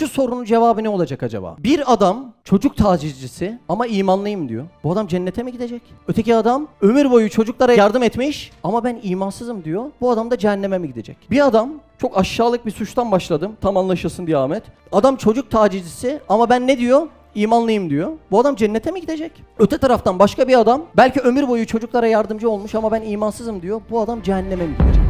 Şu sorunun cevabı ne olacak acaba? Bir adam çocuk tacizcisi ama imanlıyım diyor. Bu adam cennete mi gidecek? Öteki adam ömür boyu çocuklara yardım etmiş ama ben imansızım diyor. Bu adam da cehenneme mi gidecek? Bir adam çok aşağılık bir suçtan başladım. Tam anlaşılsın diye Ahmet. Adam çocuk tacizcisi ama ben ne diyor? İmanlıyım diyor. Bu adam cennete mi gidecek? Öte taraftan başka bir adam belki ömür boyu çocuklara yardımcı olmuş ama ben imansızım diyor. Bu adam cehenneme mi gidecek?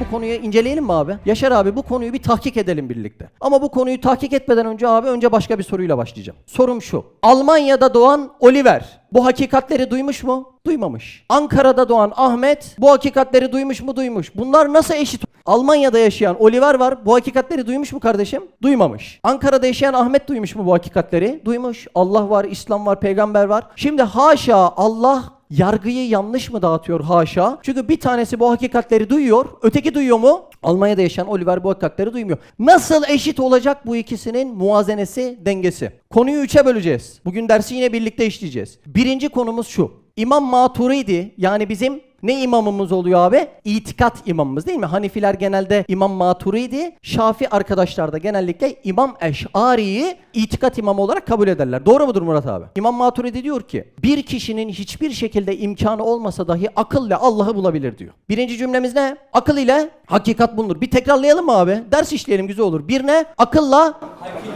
Bu konuyu inceleyelim mi abi? Yaşar abi bu konuyu bir tahkik edelim birlikte. Ama bu konuyu tahkik etmeden önce abi önce başka bir soruyla başlayacağım. Sorum şu. Almanya'da doğan Oliver bu hakikatleri duymuş mu? Duymamış. Ankara'da doğan Ahmet bu hakikatleri duymuş mu? Duymuş. Bunlar nasıl eşit? Almanya'da yaşayan Oliver var. Bu hakikatleri duymuş mu kardeşim? Duymamış. Ankara'da yaşayan Ahmet duymuş mu bu hakikatleri? Duymuş. Allah var, İslam var, peygamber var. Şimdi haşa Allah yargıyı yanlış mı dağıtıyor haşa? Çünkü bir tanesi bu hakikatleri duyuyor, öteki duyuyor mu? Almanya'da yaşayan Oliver bu hakikatleri duymuyor. Nasıl eşit olacak bu ikisinin muazenesi, dengesi? Konuyu üçe böleceğiz. Bugün dersi yine birlikte işleyeceğiz. Birinci konumuz şu. İmam Maturidi yani bizim ne imamımız oluyor abi? İtikat imamımız değil mi? Hanifiler genelde İmam Maturidi, Şafi arkadaşlar da genellikle İmam Eş'ari'yi itikat imamı olarak kabul ederler. Doğru mudur Murat abi? İmam Maturidi diyor ki bir kişinin hiçbir şekilde imkanı olmasa dahi akılla Allah'ı bulabilir diyor. Birinci cümlemiz ne? Akıl ile hakikat bulunur. Bir tekrarlayalım mı abi? Ders işleyelim güzel olur. Bir ne? Akılla hakikat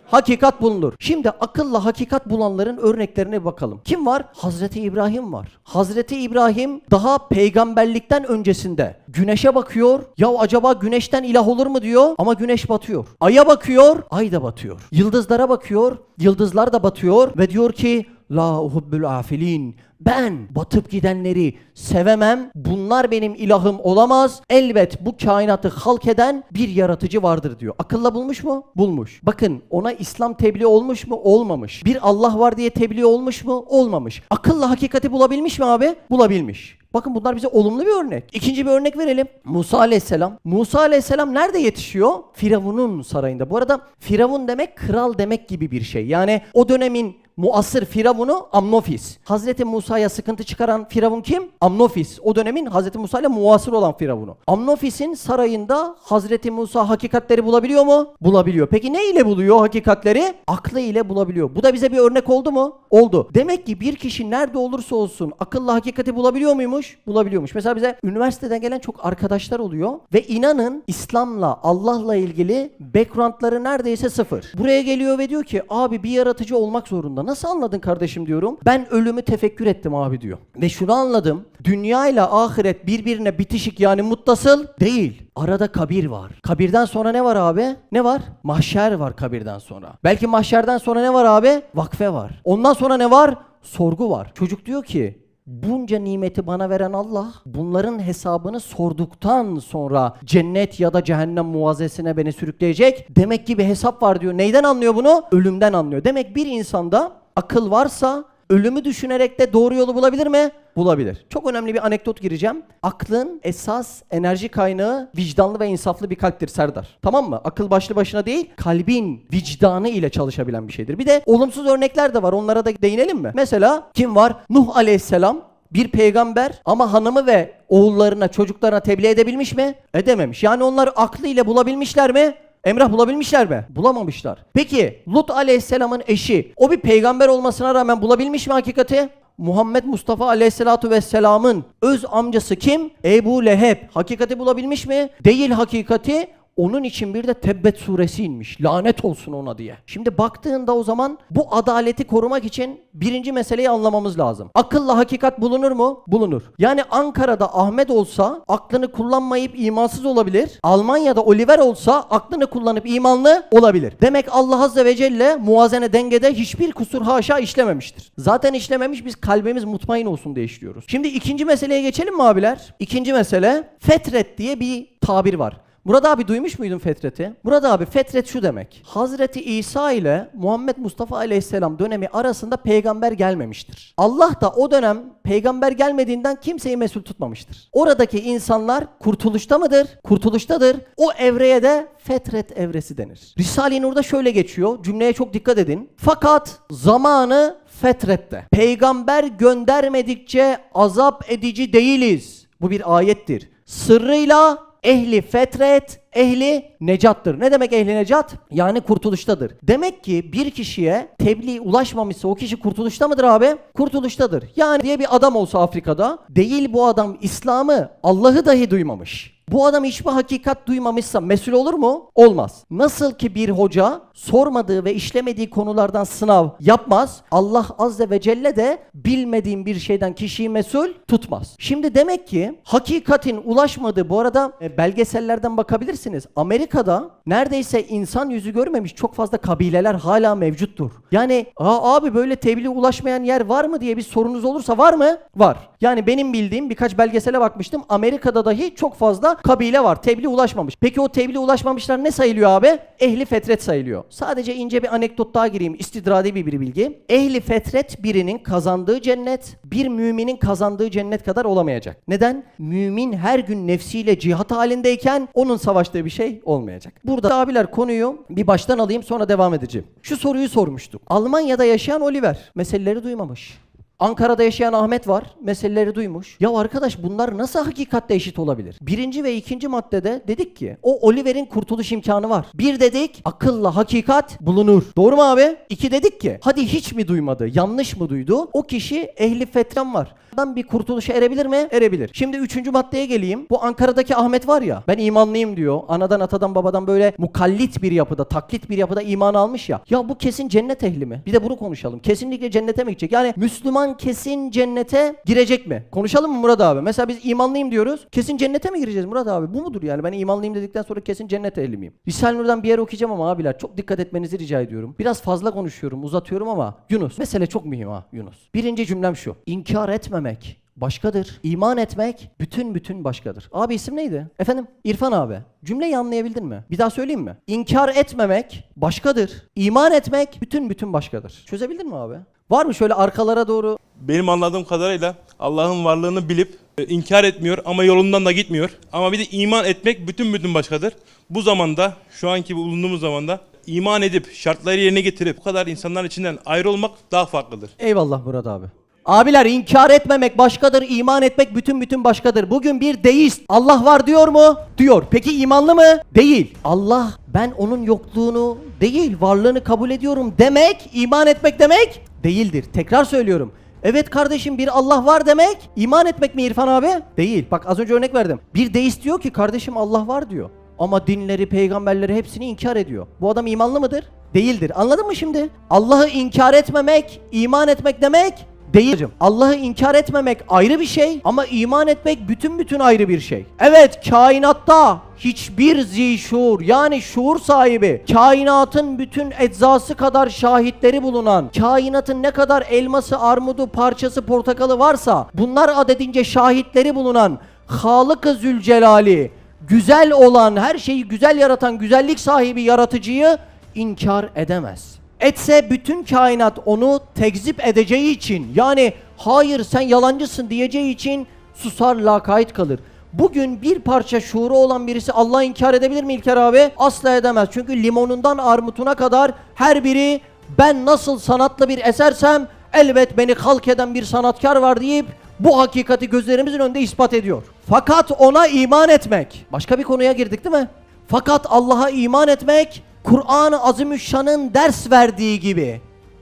bulunur. Şimdi akılla hakikat bulanların örneklerine bakalım. Kim var? Hazreti İbrahim var. Hazreti İbrahim daha peygamberlikten öncesinde güneşe bakıyor. Ya acaba güneşten ilah olur mu diyor ama güneş batıyor. Aya bakıyor, ay da batıyor. Yıldızlara bakıyor, yıldızlar da batıyor ve diyor ki La uhubbul afilin. Ben batıp gidenleri sevemem. Bunlar benim ilahım olamaz. Elbet bu kainatı halk eden bir yaratıcı vardır diyor. Akılla bulmuş mu? Bulmuş. Bakın ona İslam tebliğ olmuş mu? Olmamış. Bir Allah var diye tebliğ olmuş mu? Olmamış. Akılla hakikati bulabilmiş mi abi? Bulabilmiş. Bakın bunlar bize olumlu bir örnek. İkinci bir örnek verelim. Musa aleyhisselam. Musa aleyhisselam nerede yetişiyor? Firavun'un sarayında. Bu arada Firavun demek kral demek gibi bir şey. Yani o dönemin muasır Firavun'u Amnofis. Hazreti Musa'ya sıkıntı çıkaran Firavun kim? Amnofis. O dönemin Hazreti Musa ile muasır olan Firavun'u. Amnofis'in sarayında Hazreti Musa hakikatleri bulabiliyor mu? Bulabiliyor. Peki ne ile buluyor hakikatleri? Aklı ile bulabiliyor. Bu da bize bir örnek oldu mu? Oldu. Demek ki bir kişi nerede olursa olsun akılla hakikati bulabiliyor muymuş? Bulabiliyormuş. Mesela bize üniversiteden gelen çok arkadaşlar oluyor ve inanın İslam'la Allah'la ilgili backgroundları neredeyse sıfır. Buraya geliyor ve diyor ki abi bir yaratıcı olmak zorunda. Nasıl anladın kardeşim diyorum. Ben ölümü tefekkür ettim abi diyor. Ve şunu anladım. Dünya ile ahiret birbirine bitişik yani muttasıl değil. Arada kabir var. Kabirden sonra ne var abi? Ne var? Mahşer var kabirden sonra. Belki mahşerden sonra ne var abi? Vakfe var. Ondan sonra ne var? Sorgu var. Çocuk diyor ki Bunca nimeti bana veren Allah bunların hesabını sorduktan sonra cennet ya da cehennem muvazzesine beni sürükleyecek. Demek ki bir hesap var diyor. Neyden anlıyor bunu? Ölümden anlıyor. Demek bir insanda akıl varsa ölümü düşünerek de doğru yolu bulabilir mi? Bulabilir. Çok önemli bir anekdot gireceğim. Aklın esas enerji kaynağı vicdanlı ve insaflı bir kalptir Serdar. Tamam mı? Akıl başlı başına değil, kalbin vicdanı ile çalışabilen bir şeydir. Bir de olumsuz örnekler de var. Onlara da değinelim mi? Mesela kim var? Nuh aleyhisselam bir peygamber ama hanımı ve oğullarına, çocuklarına tebliğ edebilmiş mi? Edememiş. Yani onlar aklıyla bulabilmişler mi? Emrah bulabilmişler mi? Bulamamışlar. Peki Lut aleyhisselamın eşi o bir peygamber olmasına rağmen bulabilmiş mi hakikati? Muhammed Mustafa aleyhissalatu vesselamın öz amcası kim? Ebu Leheb. Hakikati bulabilmiş mi? Değil hakikati. Onun için bir de Tebbet suresi inmiş. Lanet olsun ona diye. Şimdi baktığında o zaman bu adaleti korumak için birinci meseleyi anlamamız lazım. Akılla hakikat bulunur mu? Bulunur. Yani Ankara'da Ahmet olsa aklını kullanmayıp imansız olabilir. Almanya'da Oliver olsa aklını kullanıp imanlı olabilir. Demek Allah Azze ve Celle muvazene dengede hiçbir kusur haşa işlememiştir. Zaten işlememiş biz kalbimiz mutmain olsun diye işliyoruz. Şimdi ikinci meseleye geçelim mi abiler? İkinci mesele fetret diye bir tabir var. Murat abi duymuş muydun fetret'i? Murat abi fetret şu demek. Hazreti İsa ile Muhammed Mustafa aleyhisselam dönemi arasında peygamber gelmemiştir. Allah da o dönem peygamber gelmediğinden kimseyi mesul tutmamıştır. Oradaki insanlar kurtuluşta mıdır? Kurtuluştadır. O evreye de fetret evresi denir. Risale-i Nur'da şöyle geçiyor. Cümleye çok dikkat edin. Fakat zamanı fetrette. Peygamber göndermedikçe azap edici değiliz. Bu bir ayettir. Sırrıyla ehli fetret, ehli necattır. Ne demek ehli necat? Yani kurtuluştadır. Demek ki bir kişiye tebliğ ulaşmamışsa o kişi kurtuluşta mıdır abi? Kurtuluştadır. Yani diye bir adam olsa Afrika'da değil bu adam İslam'ı, Allah'ı dahi duymamış. Bu adam hiçbir hakikat duymamışsa mesul olur mu? Olmaz. Nasıl ki bir hoca sormadığı ve işlemediği konulardan sınav yapmaz, Allah azze ve celle de bilmediğin bir şeyden kişiyi mesul tutmaz. Şimdi demek ki hakikatin ulaşmadığı, bu arada e, belgesellerden bakabilirsiniz. Amerika'da neredeyse insan yüzü görmemiş çok fazla kabileler hala mevcuttur. Yani abi böyle tebliğ ulaşmayan yer var mı diye bir sorunuz olursa var mı? Var. Yani benim bildiğim birkaç belgesele bakmıştım. Amerika'da dahi çok fazla kabile var. Tebliğ ulaşmamış. Peki o tebliğ ulaşmamışlar ne sayılıyor abi? Ehli fetret sayılıyor. Sadece ince bir anekdot daha gireyim. İstidradi bir, bir bilgi. Ehli fetret birinin kazandığı cennet bir müminin kazandığı cennet kadar olamayacak. Neden? Mümin her gün nefsiyle cihat halindeyken onun savaştığı bir şey olmayacak. Burada abiler konuyu bir baştan alayım sonra devam edeceğim. Şu soruyu sormuştuk. Almanya'da yaşayan Oliver meseleleri duymamış. Ankara'da yaşayan Ahmet var. Meseleleri duymuş. Ya arkadaş bunlar nasıl hakikatte eşit olabilir? Birinci ve ikinci maddede dedik ki o Oliver'in kurtuluş imkanı var. Bir dedik akılla hakikat bulunur. Doğru mu abi? İki dedik ki hadi hiç mi duymadı? Yanlış mı duydu? O kişi ehli fetren var. Bundan bir kurtuluşa erebilir mi? Erebilir. Şimdi üçüncü maddeye geleyim. Bu Ankara'daki Ahmet var ya ben imanlıyım diyor. Anadan atadan babadan böyle mukallit bir yapıda, taklit bir yapıda iman almış ya. Ya bu kesin cennet ehli mi? Bir de bunu konuşalım. Kesinlikle cennete mi gidecek? Yani Müslüman kesin cennete girecek mi? Konuşalım mı Murat abi? Mesela biz imanlıyım diyoruz. Kesin cennete mi gireceğiz Murat abi? Bu mudur yani? Ben imanlıyım dedikten sonra kesin cennet ehli miyim? Risale-i Nur'dan bir yer okuyacağım ama abiler çok dikkat etmenizi rica ediyorum. Biraz fazla konuşuyorum, uzatıyorum ama Yunus mesele çok mühim ha Yunus. Birinci cümlem şu. İnkar etmemek başkadır. İman etmek bütün bütün başkadır. Abi isim neydi? Efendim İrfan abi. Cümleyi anlayabildin mi? Bir daha söyleyeyim mi? İnkar etmemek başkadır. İman etmek bütün bütün başkadır. Çözebildin mi abi? Var mı şöyle arkalara doğru Benim anladığım kadarıyla Allah'ın varlığını bilip e, inkar etmiyor ama yolundan da gitmiyor. Ama bir de iman etmek bütün bütün başkadır. Bu zamanda, şu anki bulunduğumuz zamanda iman edip şartları yerine getirip bu kadar insanların içinden ayrı olmak daha farklıdır. Eyvallah Murat abi. Abiler inkar etmemek başkadır, iman etmek bütün bütün başkadır. Bugün bir deist Allah var diyor mu? Diyor. Peki imanlı mı? Değil. Allah ben onun yokluğunu değil varlığını kabul ediyorum demek, iman etmek demek değildir. Tekrar söylüyorum. Evet kardeşim bir Allah var demek iman etmek mi İrfan abi? Değil. Bak az önce örnek verdim. Bir deist diyor ki kardeşim Allah var diyor. Ama dinleri, peygamberleri hepsini inkar ediyor. Bu adam imanlı mıdır? Değildir. Anladın mı şimdi? Allah'ı inkar etmemek, iman etmek demek değil. Allah'ı inkar etmemek ayrı bir şey ama iman etmek bütün bütün ayrı bir şey. Evet kainatta hiçbir zişur yani şuur sahibi kainatın bütün eczası kadar şahitleri bulunan kainatın ne kadar elması, armudu, parçası, portakalı varsa bunlar adedince şahitleri bulunan Halık-ı Zülcelali güzel olan her şeyi güzel yaratan güzellik sahibi yaratıcıyı inkar edemez. Etse bütün kainat onu tekzip edeceği için yani hayır sen yalancısın diyeceği için susar lakayt kalır. Bugün bir parça şuuru olan birisi Allah'ı inkar edebilir mi İlker abi? Asla edemez. Çünkü limonundan armutuna kadar her biri ben nasıl sanatlı bir esersem elbet beni halk eden bir sanatkar var deyip bu hakikati gözlerimizin önünde ispat ediyor. Fakat ona iman etmek. Başka bir konuya girdik değil mi? Fakat Allah'a iman etmek Kur'an-ı Azimüşşan'ın ders verdiği gibi.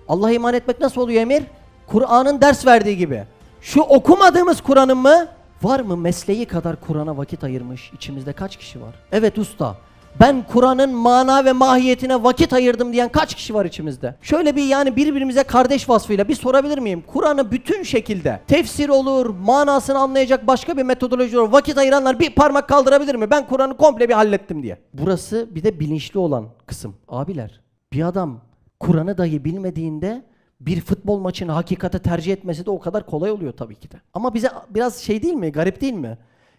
Allah'a iman etmek nasıl oluyor Emir? Kur'an'ın ders verdiği gibi. Şu okumadığımız Kur'an'ın mı? Var mı mesleği kadar Kur'an'a vakit ayırmış içimizde kaç kişi var? Evet usta. Ben Kur'an'ın mana ve mahiyetine vakit ayırdım diyen kaç kişi var içimizde? Şöyle bir yani birbirimize kardeş vasfıyla bir sorabilir miyim? Kur'an'ı bütün şekilde tefsir olur, manasını anlayacak başka bir metodoloji olur. Vakit ayıranlar bir parmak kaldırabilir mi? Ben Kur'an'ı komple bir hallettim diye. Burası bir de bilinçli olan kısım. Abiler bir adam Kur'an'ı dahi bilmediğinde bir futbol maçını hakikate tercih etmesi de o kadar kolay oluyor tabii ki de. Ama bize biraz şey değil mi? Garip değil mi?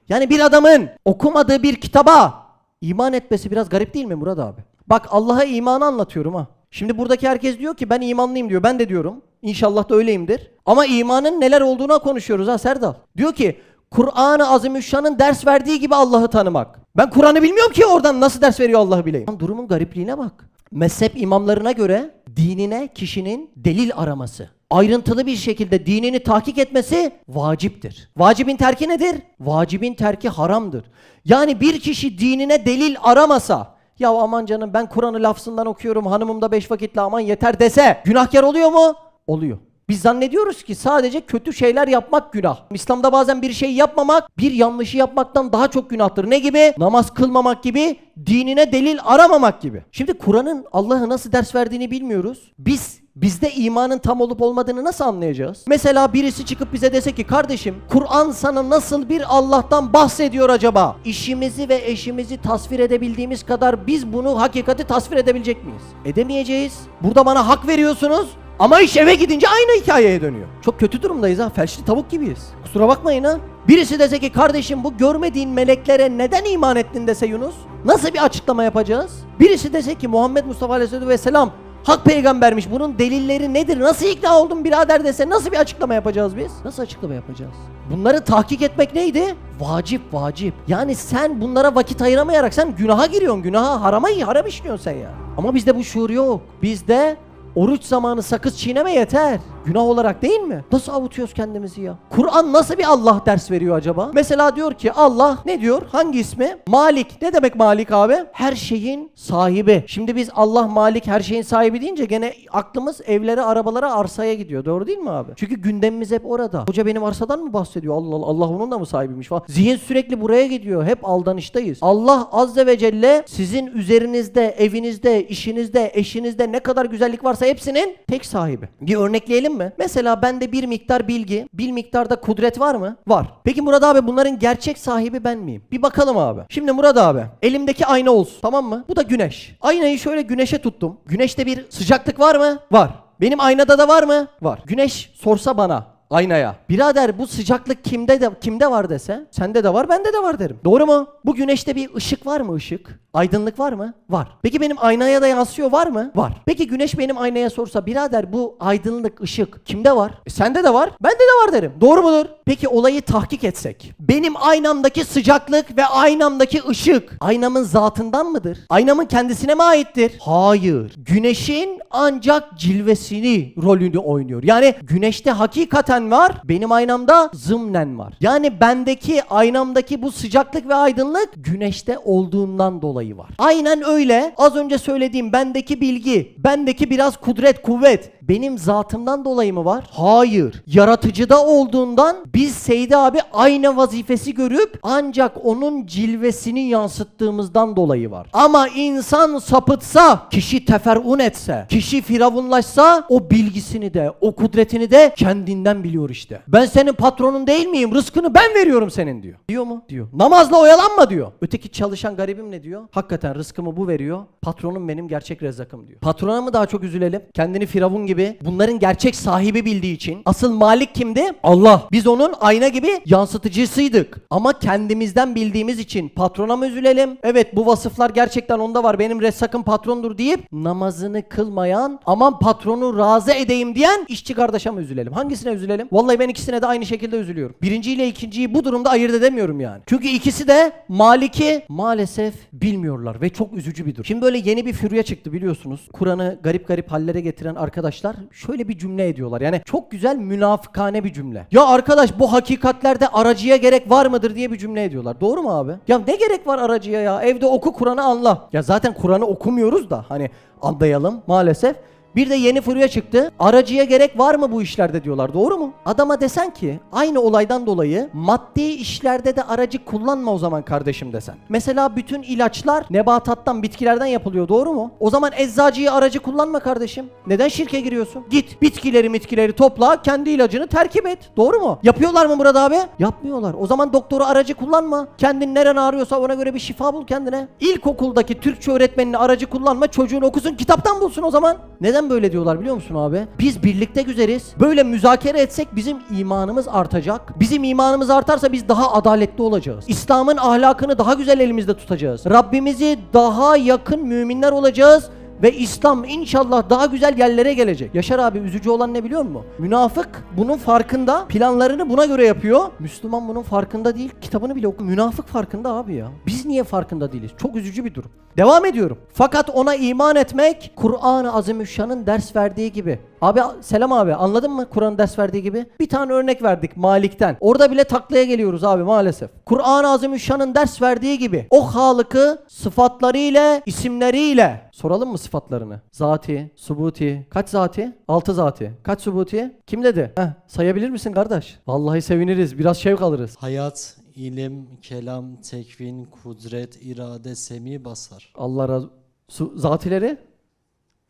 Yani bir adamın okumadığı bir kitaba iman etmesi biraz garip değil mi Murat abi? Bak Allah'a imanı anlatıyorum ha. Şimdi buradaki herkes diyor ki ben imanlıyım diyor. Ben de diyorum. İnşallah da öyleyimdir. Ama imanın neler olduğuna konuşuyoruz ha Serdal. Diyor ki Kur'an-ı Azimüşşan'ın ders verdiği gibi Allah'ı tanımak. Ben Kur'an'ı bilmiyorum ki oradan nasıl ders veriyor Allah'ı bileyim. Durumun garipliğine bak. Mezhep imamlarına göre dinine kişinin delil araması. ayrıntılı bir şekilde dinini tahkik etmesi vaciptir. Vacibin terki nedir? Vacibin terki haramdır. Yani bir kişi dinine delil aramasa ya aman canım ben Kur'an'ı lafzından okuyorum hanımım da beş vakitle aman yeter dese günahkar oluyor mu? Oluyor. Biz zannediyoruz ki sadece kötü şeyler yapmak günah. İslam'da bazen bir şey yapmamak bir yanlışı yapmaktan daha çok günahtır. Ne gibi? Namaz kılmamak gibi, dinine delil aramamak gibi. Şimdi Kur'an'ın Allah'ı nasıl ders verdiğini bilmiyoruz. Biz bizde imanın tam olup olmadığını nasıl anlayacağız? Mesela birisi çıkıp bize dese ki kardeşim Kur'an sana nasıl bir Allah'tan bahsediyor acaba? İşimizi ve eşimizi tasvir edebildiğimiz kadar biz bunu hakikati tasvir edebilecek miyiz? Edemeyeceğiz. Burada bana hak veriyorsunuz. Ama iş eve gidince aynı hikayeye dönüyor. Çok kötü durumdayız ha. Felçli tavuk gibiyiz. Kusura bakmayın ha. Birisi dese ki kardeşim bu görmediğin meleklere neden iman ettin dese Yunus. Nasıl bir açıklama yapacağız? Birisi dese ki Muhammed Mustafa Aleyhisselatü Vesselam hak peygambermiş. Bunun delilleri nedir? Nasıl ikna oldun birader dese nasıl bir açıklama yapacağız biz? Nasıl açıklama yapacağız? Bunları tahkik etmek neydi? Vacip vacip. Yani sen bunlara vakit ayıramayarak sen günaha giriyorsun. Günaha harama haram işliyorsun sen ya. Ama bizde bu şuur yok. Bizde Oruç zamanı sakız çiğneme yeter. Günah olarak değil mi? Nasıl avutuyoruz kendimizi ya? Kur'an nasıl bir Allah ders veriyor acaba? Mesela diyor ki Allah ne diyor? Hangi ismi? Malik. Ne demek Malik abi? Her şeyin sahibi. Şimdi biz Allah Malik her şeyin sahibi deyince gene aklımız evlere, arabalara, arsaya gidiyor. Doğru değil mi abi? Çünkü gündemimiz hep orada. Hoca benim arsadan mı bahsediyor? Allah Allah, Allah onun da mı sahibiymiş falan. Zihin sürekli buraya gidiyor. Hep aldanıştayız. Allah azze ve celle sizin üzerinizde, evinizde, işinizde, eşinizde ne kadar güzellik varsa hepsinin tek sahibi. Bir örnekleyelim mi? Mesela bende bir miktar bilgi, bir miktarda kudret var mı? Var. Peki Murat abi bunların gerçek sahibi ben miyim? Bir bakalım abi. Şimdi Murat abi elimdeki ayna olsun tamam mı? Bu da güneş. Aynayı şöyle güneşe tuttum. Güneşte bir sıcaklık var mı? Var. Benim aynada da var mı? Var. Güneş sorsa bana aynaya. Birader bu sıcaklık kimde de kimde var dese, sende de var, bende de var derim. Doğru mu? Bu güneşte bir ışık var mı ışık? Aydınlık var mı? Var. Peki benim aynaya da yansıyor var mı? Var. Peki güneş benim aynaya sorsa birader bu aydınlık ışık kimde var? E, sende de var, bende de var derim. Doğru mudur? Peki olayı tahkik etsek. Benim aynamdaki sıcaklık ve aynamdaki ışık aynamın zatından mıdır? Aynamın kendisine mi aittir? Hayır. Güneşin ancak cilvesini rolünü oynuyor. Yani güneşte hakikaten var, benim aynamda zımnen var. Yani bendeki aynamdaki bu sıcaklık ve aydınlık güneşte olduğundan dolayı var. Aynen öyle. Az önce söylediğim bendeki bilgi, bendeki biraz kudret, kuvvet benim zatımdan dolayı mı var? Hayır. Yaratıcıda olduğundan biz Seydi abi ayna vazifesi görüp ancak onun cilvesini yansıttığımızdan dolayı var. Ama insan sapıtsa, kişi teferun etse, kişi firavunlaşsa o bilgisini de, o kudretini de kendinden biliyor işte. Ben senin patronun değil miyim? Rızkını ben veriyorum senin diyor. Diyor mu? Diyor. Namazla oyalanma diyor. Öteki çalışan garibim ne diyor? Hakikaten rızkımı bu veriyor. Patronum benim gerçek rezzakım diyor. Patrona mı daha çok üzülelim? Kendini firavun gibi bunların gerçek sahibi bildiği için. Asıl malik kimdi? Allah. Biz onun ayna gibi yansıtıcısıydık. Ama kendimizden bildiğimiz için patrona mı üzülelim? Evet bu vasıflar gerçekten onda var. Benim ressakım patrondur deyip namazını kılmayan aman patronu razı edeyim diyen işçi kardeşe mi üzülelim? Hangisine üzülelim? Vallahi ben ikisine de aynı şekilde üzülüyorum. Birinciyle ikinciyi bu durumda ayırt edemiyorum yani. Çünkü ikisi de Malik'i maalesef bilmiyorlar ve çok üzücü bir durum. Şimdi böyle yeni bir fürye çıktı biliyorsunuz. Kur'an'ı garip garip hallere getiren arkadaşlar şöyle bir cümle ediyorlar. Yani çok güzel münafıkane bir cümle. Ya arkadaş bu hakikatlerde aracıya gerek var mıdır diye bir cümle ediyorlar. Doğru mu abi? Ya ne gerek var aracıya ya? Evde oku Kur'an'ı anla. Ya zaten Kur'an'ı okumuyoruz da hani anlayalım maalesef. Bir de yeni furya çıktı. Aracıya gerek var mı bu işlerde diyorlar. Doğru mu? Adama desen ki aynı olaydan dolayı maddi işlerde de aracı kullanma o zaman kardeşim desen. Mesela bütün ilaçlar nebatattan, bitkilerden yapılıyor. Doğru mu? O zaman eczacıyı aracı kullanma kardeşim. Neden şirke giriyorsun? Git bitkileri mitkileri topla, kendi ilacını terkip et. Doğru mu? Yapıyorlar mı Murat abi? Yapmıyorlar. O zaman doktoru aracı kullanma. Kendin neren ağrıyorsa ona göre bir şifa bul kendine. İlkokuldaki Türkçe öğretmenini aracı kullanma. Çocuğun okusun kitaptan bulsun o zaman. Neden böyle diyorlar biliyor musun abi? Biz birlikte güzeliz. Böyle müzakere etsek bizim imanımız artacak. Bizim imanımız artarsa biz daha adaletli olacağız. İslam'ın ahlakını daha güzel elimizde tutacağız. Rabbimizi daha yakın müminler olacağız. Ve İslam inşallah daha güzel yerlere gelecek. Yaşar abi üzücü olan ne biliyor musun? Münafık bunun farkında. Planlarını buna göre yapıyor. Müslüman bunun farkında değil. Kitabını bile oku. Münafık farkında abi ya. Biz niye farkında değiliz? Çok üzücü bir durum. Devam ediyorum. Fakat ona iman etmek Kur'an-ı Azimüşşan'ın ders verdiği gibi Abi selam abi anladın mı Kur'an ders verdiği gibi? Bir tane örnek verdik Malik'ten. Orada bile taklaya geliyoruz abi maalesef. Kur'an-ı Azimüşşan'ın ders verdiği gibi o Halık'ı sıfatlarıyla, isimleriyle soralım mı sıfatlarını? Zati, subuti. Kaç zati? Altı zati. Kaç subuti? Kim dedi? Heh, sayabilir misin kardeş? Vallahi seviniriz. Biraz şevk alırız. Hayat, ilim, kelam, tekvin, kudret, irade, semi, basar. Allah razı Su, zatileri?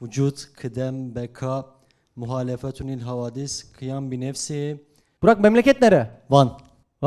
Vücut, kıdem, beka, muhalefetunil havadis, kıyam bi nefsi, Burak memleket nere? van.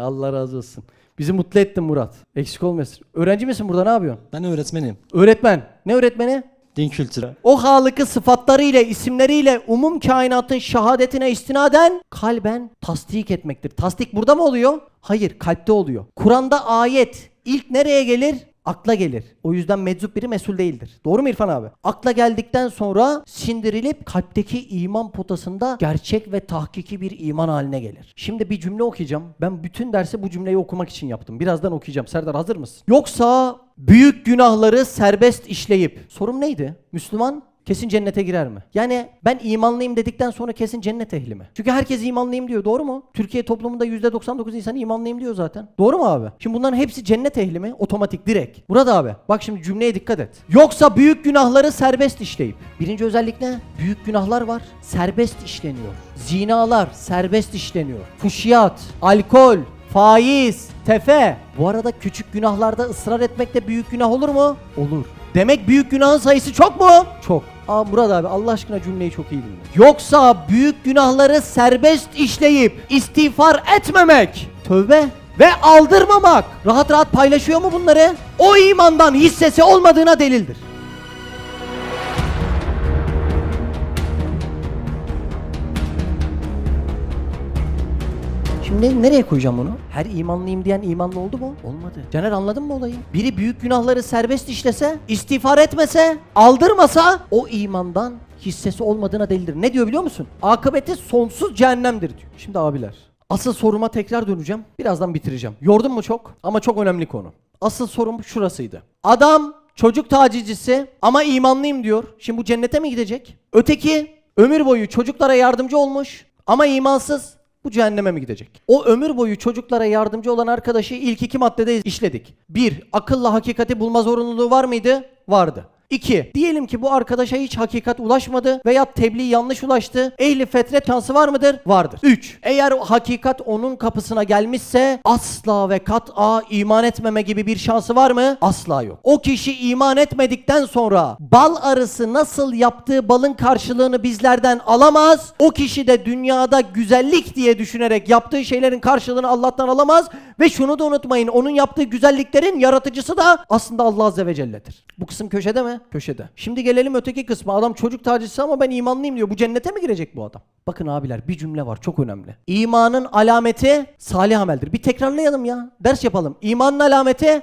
Allah razı olsun. Bizi mutlu ettin Murat. Eksik olmasın. Öğrenci misin burada ne yapıyorsun? Ben öğretmenim. Öğretmen. Ne öğretmeni? Din kültürü. O Halık'ı sıfatlarıyla, isimleriyle umum kainatın şehadetine istinaden kalben tasdik etmektir. Tasdik burada mı oluyor? Hayır, kalpte oluyor. Kur'an'da ayet ilk nereye gelir? Akla gelir. O yüzden meczup biri mesul değildir. Doğru mu İrfan abi? Akla geldikten sonra sindirilip kalpteki iman potasında gerçek ve tahkiki bir iman haline gelir. Şimdi bir cümle okuyacağım. Ben bütün dersi bu cümleyi okumak için yaptım. Birazdan okuyacağım. Serdar hazır mısın? Yoksa büyük günahları serbest işleyip. Sorum neydi? Müslüman kesin cennete girer mi? Yani ben imanlıyım dedikten sonra kesin cennet ehli mi? Çünkü herkes imanlıyım diyor. Doğru mu? Türkiye toplumunda %99 insan imanlıyım diyor zaten. Doğru mu abi? Şimdi bunların hepsi cennet ehli mi? Otomatik direkt. Murat abi bak şimdi cümleye dikkat et. Yoksa büyük günahları serbest işleyip. Birinci özellik ne? Büyük günahlar var. Serbest işleniyor. Zinalar serbest işleniyor. Fuşiyat, alkol, faiz, tefe. Bu arada küçük günahlarda ısrar etmek de büyük günah olur mu? Olur. Demek büyük günahın sayısı çok mu? Çok. Aa Murat abi Allah aşkına cümleyi çok iyi dinle. Yoksa büyük günahları serbest işleyip istiğfar etmemek. Tövbe. Ve aldırmamak. Rahat rahat paylaşıyor mu bunları? O imandan hissesi olmadığına delildir. Şimdi nereye koyacağım bunu? Her imanlıyım diyen imanlı oldu mu? Olmadı. Caner anladın mı olayı? Biri büyük günahları serbest işlese, istiğfar etmese, aldırmasa o imandan hissesi olmadığına delildir. Ne diyor biliyor musun? Akıbeti sonsuz cehennemdir diyor. Şimdi abiler. Asıl soruma tekrar döneceğim. Birazdan bitireceğim. Yordun mu çok? Ama çok önemli konu. Asıl sorum şurasıydı. Adam çocuk tacizcisi ama imanlıyım diyor. Şimdi bu cennete mi gidecek? Öteki ömür boyu çocuklara yardımcı olmuş ama imansız bu cehenneme mi gidecek? O ömür boyu çocuklara yardımcı olan arkadaşı ilk iki maddede işledik. Bir, akılla hakikati bulma zorunluluğu var mıydı? Vardı. 2. Diyelim ki bu arkadaşa hiç hakikat ulaşmadı veya tebliğ yanlış ulaştı. Ehli fetret şansı var mıdır? Vardır. 3. Eğer hakikat onun kapısına gelmişse asla ve kat'a iman etmeme gibi bir şansı var mı? Asla yok. O kişi iman etmedikten sonra bal arısı nasıl yaptığı balın karşılığını bizlerden alamaz. O kişi de dünyada güzellik diye düşünerek yaptığı şeylerin karşılığını Allah'tan alamaz. Ve şunu da unutmayın onun yaptığı güzelliklerin yaratıcısı da aslında Allah Azze ve Celle'dir. Bu kısım köşede mi? Köşede. Şimdi gelelim öteki kısma. Adam çocuk tacisi ama ben imanlıyım diyor. Bu cennete mi girecek bu adam? Bakın abiler bir cümle var çok önemli. İmanın alameti salih ameldir. Bir tekrarlayalım ya. Ders yapalım. İmanın alameti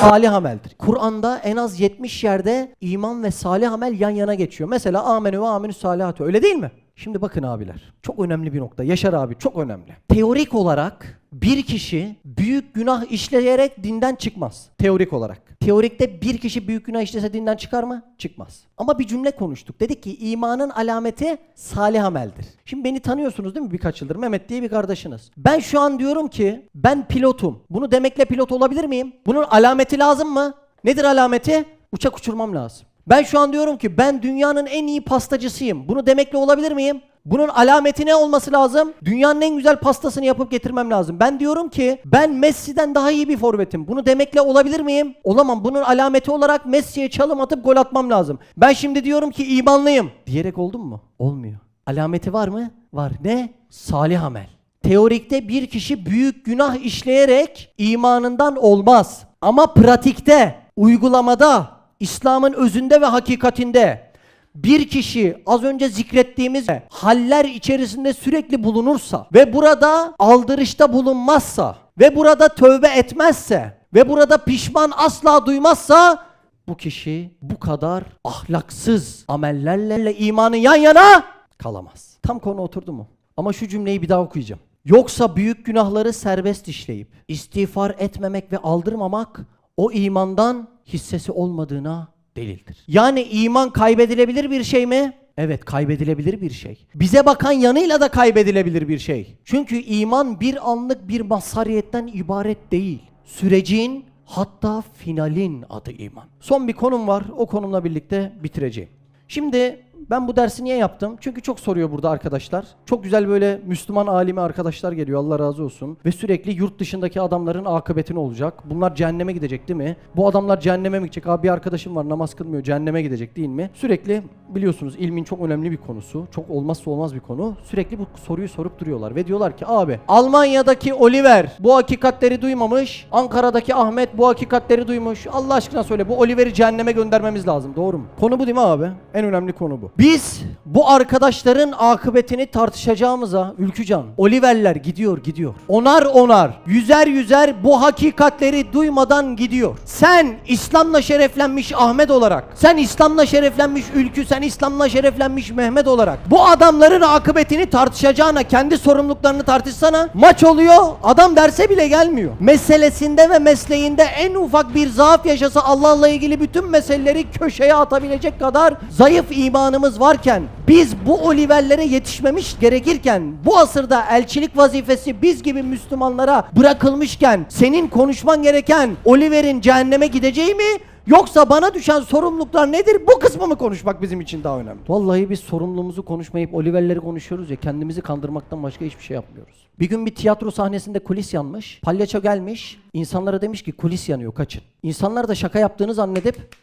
salih ameldir. Kur'an'da en az 70 yerde iman ve salih amel yan yana geçiyor. Mesela amenü ve amenü salihatü. Öyle değil mi? Şimdi bakın abiler. Çok önemli bir nokta. Yaşar abi çok önemli. Teorik olarak bir kişi büyük günah işleyerek dinden çıkmaz. Teorik olarak. Teorikte bir kişi büyük günah işlese dinden çıkar mı? Çıkmaz. Ama bir cümle konuştuk. Dedik ki imanın alameti salih ameldir. Şimdi beni tanıyorsunuz değil mi birkaç yıldır? Mehmet diye bir kardeşiniz. Ben şu an diyorum ki ben pilotum. Bunu demekle pilot olabilir miyim? Bunun alameti lazım mı? Nedir alameti? Uçak uçurmam lazım. Ben şu an diyorum ki ben dünyanın en iyi pastacısıyım. Bunu demekle olabilir miyim? Bunun alameti ne olması lazım? Dünyanın en güzel pastasını yapıp getirmem lazım. Ben diyorum ki ben Messi'den daha iyi bir forvetim. Bunu demekle olabilir miyim? Olamam. Bunun alameti olarak Messi'ye çalım atıp gol atmam lazım. Ben şimdi diyorum ki imanlıyım. Diyerek oldum mu? Olmuyor. Alameti var mı? Var. Ne? Salih amel. Teorikte bir kişi büyük günah işleyerek imanından olmaz. Ama pratikte, uygulamada, İslam'ın özünde ve hakikatinde bir kişi az önce zikrettiğimiz haller içerisinde sürekli bulunursa ve burada aldırışta bulunmazsa ve burada tövbe etmezse ve burada pişman asla duymazsa bu kişi bu kadar ahlaksız amellerle imanı yan yana kalamaz. Tam konu oturdu mu? Ama şu cümleyi bir daha okuyacağım. Yoksa büyük günahları serbest işleyip istiğfar etmemek ve aldırmamak o imandan hissesi olmadığına delildir. Yani iman kaybedilebilir bir şey mi? Evet kaybedilebilir bir şey. Bize bakan yanıyla da kaybedilebilir bir şey. Çünkü iman bir anlık bir mazhariyetten ibaret değil. Sürecin hatta finalin adı iman. Son bir konum var. O konumla birlikte bitireceğim. Şimdi ben bu dersi niye yaptım? Çünkü çok soruyor burada arkadaşlar. Çok güzel böyle Müslüman alimi arkadaşlar geliyor Allah razı olsun. Ve sürekli yurt dışındaki adamların akıbeti ne olacak? Bunlar cehenneme gidecek değil mi? Bu adamlar cehenneme mi gidecek? Abi bir arkadaşım var namaz kılmıyor cehenneme gidecek değil mi? Sürekli biliyorsunuz ilmin çok önemli bir konusu. Çok olmazsa olmaz bir konu. Sürekli bu soruyu sorup duruyorlar. Ve diyorlar ki abi Almanya'daki Oliver bu hakikatleri duymamış. Ankara'daki Ahmet bu hakikatleri duymuş. Allah aşkına söyle bu Oliver'i cehenneme göndermemiz lazım. Doğru mu? Konu bu değil mi abi? En önemli konu bu. Biz bu arkadaşların akıbetini tartışacağımıza Ülkücan, Oliver'ler gidiyor gidiyor. Onar onar, yüzer yüzer bu hakikatleri duymadan gidiyor. Sen İslam'la şereflenmiş Ahmet olarak, sen İslam'la şereflenmiş Ülkü, sen İslam'la şereflenmiş Mehmet olarak bu adamların akıbetini tartışacağına kendi sorumluluklarını tartışsana. Maç oluyor, adam derse bile gelmiyor. Meselesinde ve mesleğinde en ufak bir zaaf yaşasa Allah'la ilgili bütün meseleleri köşeye atabilecek kadar zayıf imanımız varken biz bu Oliverlere yetişmemiş gerekirken bu asırda elçilik vazifesi biz gibi Müslümanlara bırakılmışken senin konuşman gereken Oliver'in cehenneme gideceği mi Yoksa bana düşen sorumluluklar nedir? Bu kısmı mı konuşmak bizim için daha önemli? Vallahi biz sorumluluğumuzu konuşmayıp Oliver'leri konuşuyoruz ya kendimizi kandırmaktan başka hiçbir şey yapmıyoruz. Bir gün bir tiyatro sahnesinde kulis yanmış. Palyaço gelmiş. insanlara demiş ki kulis yanıyor kaçın. İnsanlar da şaka yaptığını zannedip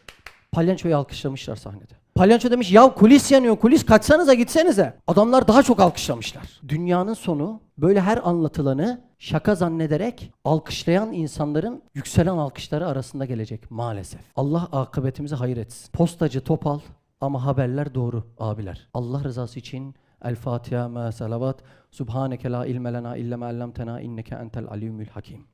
palyaçoyu alkışlamışlar sahnede. Palyaço demiş ya kulis yanıyor kulis kaçsanıza gitsenize. Adamlar daha çok alkışlamışlar. Dünyanın sonu böyle her anlatılanı şaka zannederek alkışlayan insanların yükselen alkışları arasında gelecek maalesef. Allah akıbetimizi hayır etsin. Postacı topal ama haberler doğru abiler. Allah rızası için El Fatiha ma salavat. Subhaneke la ilme lena illa ma inneke entel alimul hakim.